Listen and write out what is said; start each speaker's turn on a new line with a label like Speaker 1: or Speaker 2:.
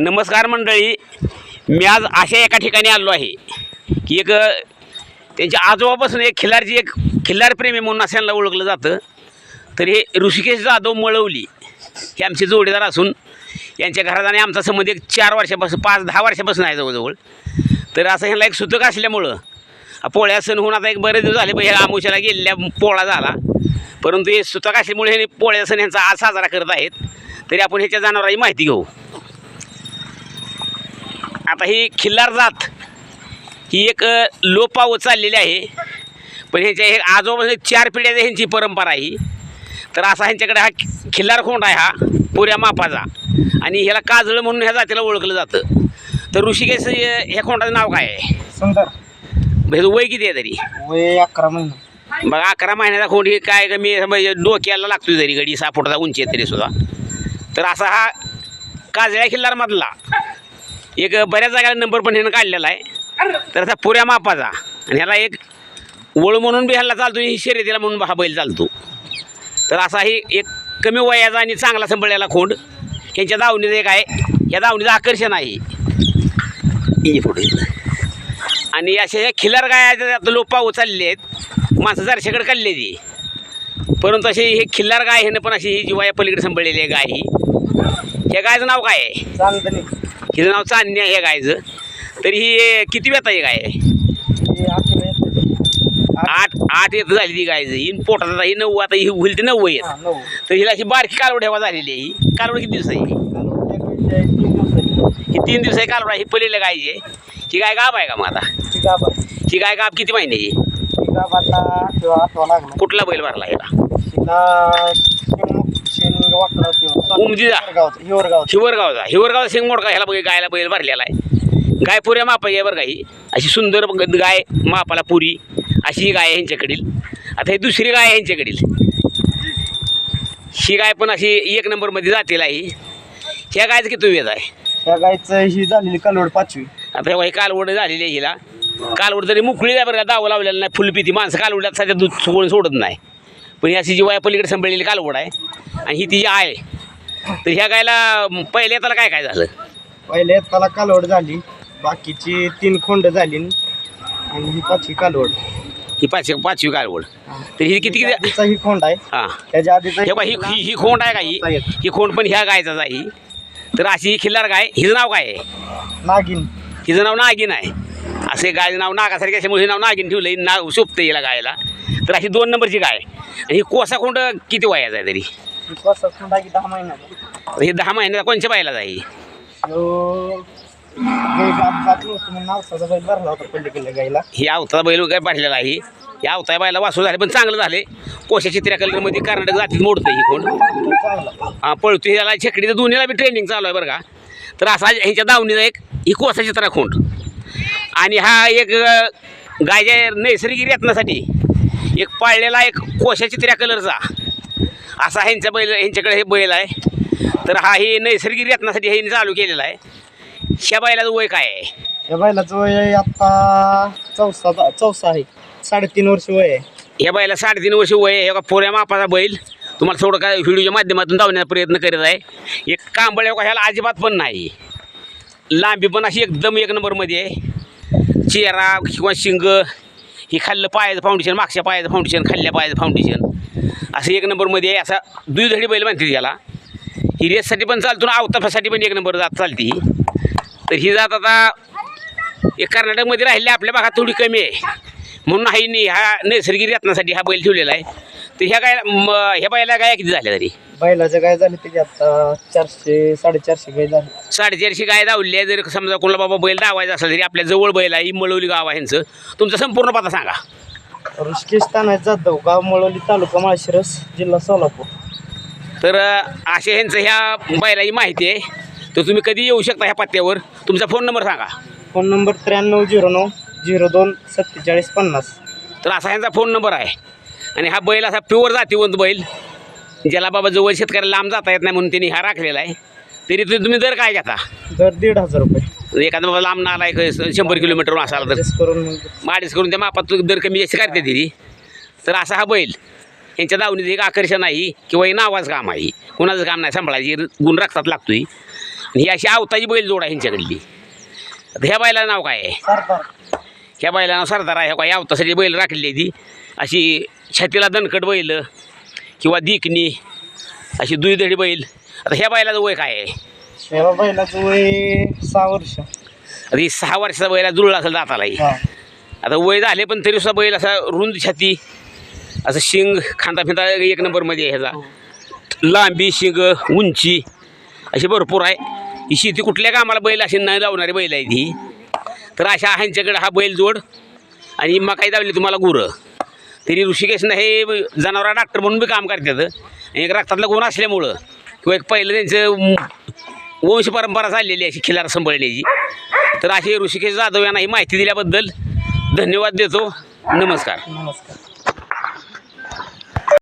Speaker 1: नमस्कार मंडळी. मी आज अशा एका ठिकाणी आलो आहे की एक त्यांच्या आजोबापासून एक खिल्लारची एक खिल्लारप्रेमी म्हणून असं यांना ओळखलं जातं. तर हे ऋषिकेश जाधव मळवली हे आमचे जोडीदार असून यांच्या घरात आणि आमचा संबंध एक चार वर्षापासून पाच दहा वर्षापासून आहे जवळजवळ. तर असं ह्यांना एक सुतक असल्यामुळं पोळ्या सण होऊन आता एक बरेच दिवस झाले पण ह्या आमुशाला गेलेल्या पोळा झाला. परंतु हे सुतक असल्यामुळे हे पोळ्या सण ह्यांचा आज साजरा करत आहेत. तरी आपण ह्याच्या जनावरांची माहिती घेऊ. आता ही खिल्लार जात ही एक अ, लोप पावत चाललेली आहे. पण ह्यांच्या हे आजोबा चार पिढ्याची ह्यांची परंपरा आहे ही. तर असा ह्यांच्याकडे हा खिल्लार खोंड आहे हा पुऱ्या मापाचा. आणि ह्याला काजळ म्हणून ह्या जातीला ओळखलं जातं. तर ऋषिकेश ह्या खोंडाचं नाव काय आहे?
Speaker 2: सुंदर.
Speaker 1: ह्याचं वय किती आहे तरी?
Speaker 2: वय अकरा महिने.
Speaker 1: बघा अकरा महिन्याचा खोंड ही काय म्हणजे डोक्याला लागतो तरी गडी सहा फुटाचा उंची आहे तरी सुद्धा. तर असा हा काजळ्या खिल्लारमधला. एक बऱ्याच जागेला नंबर पण ह्यानं काढलेला आहे. तर असा पुऱ्या मापाचा. आणि ह्याला एक वळ म्हणून बी ह्याला चालतो ही शर्यतीला म्हणून हा बैल चालतो. तर असा ही एक कमी वयाचा आणि चांगला सांभाळलेला खोंड. ह्यांच्या दावणीचं एक आहे. या दावणीचं आकर्षण आहे. हे पुढे आणि अशा ह्या खिल्लार गाया आता लोप पाहू चालले आहेत माणसं जरशाकडे काढले ती. परंतु अशी हे खिल्लार गाय आहे ना पण अशी ही जीवाया पलीकडे सांभाळलेली आहे गाय ही. ह्या गायचं नाव काय आहे? हिचं नाव चांदणी आहे ह्या गायचं तरी ही किती व्यथा ही गाय
Speaker 2: हे.
Speaker 1: आठ आठ येत झाली ती गायचं ही पोटात आता ही नऊ आता ही होईल ती नऊ येत
Speaker 2: हा.
Speaker 1: तर हिला अशी बारकी कालवड ठेवा झालेली आहे ही कालवड किती दिवस आहे ही?
Speaker 2: तीन.
Speaker 1: ही दिवस आहे कालवड ही पलीला गायची आहे ही गाय गाब आहे का मग आता. ही गाय गाब किती महिन्याची कुठला बैल भरला हिला
Speaker 2: वाकडा होती.
Speaker 1: उमदीचा?
Speaker 2: हिवरगावचा- हिवरगावचा.
Speaker 1: हिवरगावचा हिवरगावचा सिंग मोडका ह्याला बघ गायला बैल भरलेला आहे. गाय पुऱ्या मापाची आहे बरं का ही. अशी सुंदर गाय मापाला पुरी. अशी ही गाय आहे ह्यांच्याकडील आता ही दुसरी गाय आहे ह्यांच्याकडील ही गाय पण अशी एक नंबरमध्ये जातील आहे ही. ह्या गायचं किती वेद आहे?
Speaker 2: त्या गायचं ही झालेली कालवड पाचवी.
Speaker 1: आता हे कालवड झालेली आहे हिला. कालवड तरी मोकळी आहे बरं का दावा लावलेला नाही फुलपिती. माणसं कालवड्यात सध्या दूध सोडून सोडत नाही. पण ही अशी जी वया पलीकडे सांभाळलेली कालवड आहे आणि ही ती जी आहे. तर ह्या गायला पहिल्या त्याला काय काय झालं?
Speaker 2: पहिले त्याला कालवड झाली बाकीची तीन खोंड झाली आणि ही पाचवी कालवड.
Speaker 1: ही पाचवी पाचवी कालवड. तर ही किती किती
Speaker 2: ही खोंड आहे.
Speaker 1: हां.
Speaker 2: त्याच्या आधीचा
Speaker 1: हे ही खोंड आहे का ही? ही खोंड पण ह्या गायचाच आहे ही. तर अशी ही खिल्लार गाय हिचं नाव काय आहे?
Speaker 2: नागिन.
Speaker 1: हिचं नाव नागिन आहे. असे गायचं नाव नागासारखे असल्यामुळे हे नाव नागिन ठेवलं नाव शोभतं हिला गायला. तर अशी दोन नंबरची गाय. आणि ही कोसा खोंड किती वयाचा आहे तरी?
Speaker 2: ही दहा महिन्याचा
Speaker 1: तर हे दहा महिन्याचा कोणच्या बायला जाई
Speaker 2: नावसाचा बैल भरला होता पलीकडल्या गाईला
Speaker 1: ही बैल काय पाडलेला आहे? ही या अवता बायला वासू झाले पण चांगलं झाले. कोशाची त्र्या कलरमध्ये कर्नाटक जातीत मोडतं ही
Speaker 2: चांगला.
Speaker 1: हा पळतो ह्याला छकडीचं दोन्हीला बी ट्रेनिंग चालू आहे बरं का. तर असा ह्याच्या दावणीचा एक ही कोसाची तरा खोंड आणि हा एक अ, गायच्या नैसर्गिक रत्नासाठी. एक पाळलेला एक कोशाची त्र्या कलरचा. असा ह्यांचा बैल ह्यांच्याकडे हे बैल आहे. तर हा हे नैसर्गिक रत्नासाठी हे चालू केलेला आहे. ह्या बैलाचं वय काय आहे?
Speaker 2: या बैलाचं वय आता चौसा चौसा आहे. साडेतीन वर्ष वय आहे.
Speaker 1: या बैला साडेतीन वर्ष वय आहे. एका पोऱ्या मापाचा बैल. तुम्हाला थोडं काय व्हिडिओच्या माध्यमातून धावण्याचा प्रयत्न करीत आहे. एक कांबळे का ह्याला अजिबात पण नाही. लांबी पण अशी एकदम एक नंबरमध्ये आहे. चेहरा किंवा शिंग ही खाल्लं पायाचं फाउंडेशन मागच्या पायाचं फाउंडेशन खाल्ल्या पायाचं फाउंडेशन असं एक नंबरमध्ये आहे असा दुधडी बैल म्हणते त्याला. ही रेससाठी पण चालतो ना अवताफासाठी पण एक नंबर जात चालते तर ही जात आता एक कर्नाटकमध्ये राहिली आपल्या भागात थोडी कमी आहे. म्हणून हा हा नैसर्गिक रत्नासाठी हा बैल ठेवलेला आहे. तर ह्या गाय ह्या बैला गाय किती झाल्या तरी?
Speaker 2: बैलाचं काय झाले त्याची आता चारशे साडेचारशे गाय झाली.
Speaker 1: साडेचारशे गाय दावली आहे. जर समजा कोणाला बाबा बैल दावायचा असेल तरी आपल्या जवळ बैल आहे ही मळवली गाव आहे ह्यांचं. तुमचा संपूर्ण पत्ता सांगा.
Speaker 2: ऋषिकेश तानाय जाधव गाव मळवली तालुका माळशिरस जिल्हा सोलापूर.
Speaker 1: तर अं, अशा ह्यांचं ह्या बैलाची माहिती आहे. तर तुम्ही कधी येऊ शकता ह्या पत्त्यावर. तुमचा फोन नंबर सांगा.
Speaker 2: फोन नंबर त्र्याण्णव झिरो नऊ झिरो दोन सत्तेचाळीस पन्नास.
Speaker 1: तर असा ह्यांचा फोन नंबर आहे. आणि हा बैल असा प्युअर जातीवंत बैल ज्याला बाबा जवळ शेतकऱ्याला लांब जाता येत नाही म्हणून त्यांनी हा राखलेला आहे. तरी ते तुम्ही दर काय घेता?
Speaker 2: दर दीड हजार रुपये.
Speaker 1: एखादा बाबा लांब नाला आहे शंभर किलोमीटर असाला तर
Speaker 2: करून
Speaker 1: माडीस करून त्या मापात दर कमी जास्त करते तरी. तर असा हा बैल यांच्या दावणीचं एक आकर्षण आहे किंवा हे नावाचं काम आहे. कुणाचं काम नाही सांभाळायची गुण रक्तात लागतोय. आणि ही अशी आवताची बैल जोड आहे ह्यांच्याकडली आता ह्या बैलाचं नाव काय आहे? ह्या बैलानं सरदार आहे ह्या आवतासाठी बैल राखलेली आहे ती. अशी छातीला दणकट बैल किंवा दिकनी अशी दुईदडी बैल. आता ह्या बैलाचं वय काय आहे?
Speaker 2: बैलाचं वय सहा वर्ष.
Speaker 1: आता ही सहा वर्षाचा बैला जुळला असेल दातालाही.
Speaker 2: हा.
Speaker 1: आता वय झाले पण तरी सुद्धा बैल असा रुंद छाती असं शिंग खांदा फिंदा एक नंबरमध्ये आहे ह्याचा. लांबी शिंग उंची अशी भरपूर आहे. ही शेती कुठल्या कामाला बैल अशी नाही लावणारी बैल आहे ती. तर अशा ह्यांच्याकडे हा बैल जोड आणि मकाई दावली तुम्हाला गुरं. तरी ऋषिकेशनं हे जनावरा डॉक्टर म्हणून बी काम करतात. आणि एक रक्तातला गुण असल्यामुळं. किंवा एक पहिलं त्यांचं वंश परंपरा चाललेली अशी खिलार सांभाळण्याची तर अशी ऋषिकेश जाधव यांना ही माहिती दिल्याबद्दल धन्यवाद देतो. नमस्कार.
Speaker 2: नमस्कार.